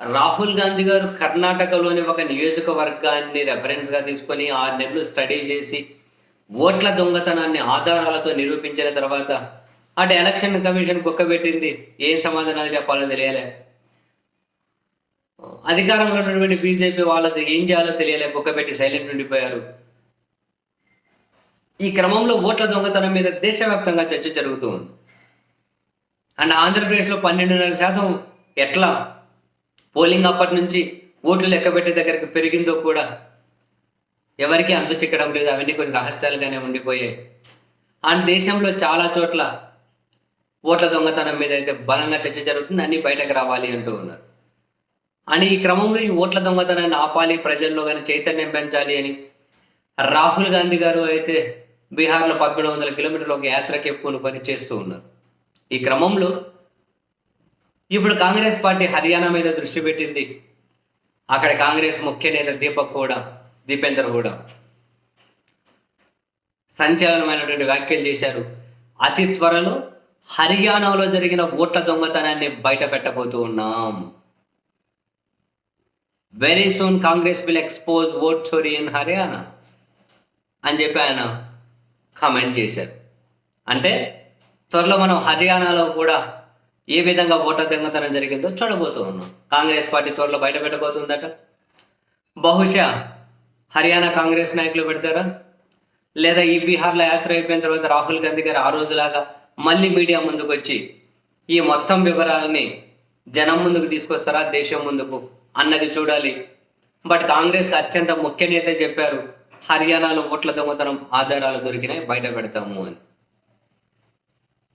రాహుల్ గాంధీ గారు కర్ణాటకలోని ఒక నియోజకవర్గాన్ని రెఫరెన్స్గా తీసుకొని ఆరు నెలలు స్టడీ చేసి ఓట్ల దొంగతనాన్ని ఆధారాలతో నిరూపించిన తర్వాత అటు ఎలక్షన్ కమిషన్ కుక్కబెట్టింది ఏం సమాధానాలు చెప్పాలో తెలియలే. అధికారంలో ఉన్నటువంటి బీజేపీ వాళ్ళకి ఏం చేయాలో తెలియలే. కుక్కబెట్టి సైలెంట్ ఉండిపోయారు. ఈ క్రమంలో ఓట్ల దొంగతనం మీద దేశవ్యాప్తంగా చర్చ జరుగుతూ ఉంది. అండ్ ఆంధ్రప్రదేశ్లో పన్నెండున్నర శాతం ఎట్లా పోలింగ్ అప్పటి నుంచి ఓట్లు లెక్క పెట్టే దగ్గరికి పెరిగిందో కూడా ఎవరికి అంతు చిక్కడం లేదు. అవన్నీ కొన్ని రహస్యాలుగానే ఉండిపోయాయి. అండ్ దేశంలో చాలా చోట్ల ఓట్ల దొంగతనం మీద అయితే బలంగా చర్చ జరుగుతుంది. అన్ని బయటకు రావాలి అంటూ ఉన్నారు. అని ఈ క్రమంలో ఈ ఓట్ల దొంగతనాన్ని ఆపాలి ప్రజల్లో కానీ చైతన్యం పెంచాలి అని రాహుల్ గాంధీ గారు అయితే బీహార్లో పదమూడు వందల కిలోమీటర్ల ఒక యాత్రకి పని చేస్తూ ఉన్నారు. ఈ క్రమంలో ఇప్పుడు కాంగ్రెస్ పార్టీ హర్యానా మీద దృష్టి పెట్టింది. అక్కడ కాంగ్రెస్ ముఖ్య నేత దీపక్ హూడా దీపేందర్ హూడా. సంచలనమైనటువంటి వ్యాఖ్యలు చేశారు. అతి త్వరలో హర్యానాలో జరిగిన ఓట్ల దొంగతనాన్ని బయట పెట్టబోతూ ఉన్నాం. Very soon Congress will expose vote chori in Haryana అని చెప్పి ఆయన కామెంట్ చేశారు. అంటే త్వరలో మనం హర్యానాలో కూడా ఏ విధంగా ఓట్ల దొంగతనం జరిగిందో చూడబోతూ ఉన్నాం. కాంగ్రెస్ పార్టీ త్వరలో బయట పెట్టబోతుందట. బహుశా హర్యానా కాంగ్రెస్ నాయకులు పెడతారా? లేదా ఈ బీహార్లో యాత్ర అయిపోయిన తర్వాత రాహుల్ గాంధీ గారు ఆ రోజులాగా మళ్ళీ మీడియా ముందుకు వచ్చి ఈ మొత్తం వివరాలని జనం ముందుకు తీసుకొస్తారా దేశం ముందుకు అన్నది చూడాలి. బట్ కాంగ్రెస్కి అత్యంత ముఖ్య నేత చెప్పారు హర్యానాలో ఓట్ల దొంగతనం ఆధారాలు దొరికినాయి బయట పెడతాము అని.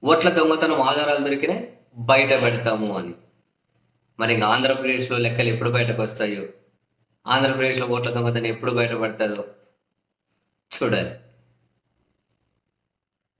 ఓట్ల దొంగతనం ఆధారాలు దొరికినాయి బయట పెడతాము అని. మరి ఇంకా ఆంధ్రప్రదేశ్లో లెక్కలు ఎప్పుడు బయటకు వస్తాయో? ఆంధ్రప్రదేశ్లో ఓట్ల దొంగతనం ఎప్పుడు బయటపడతాదో చూడాలి.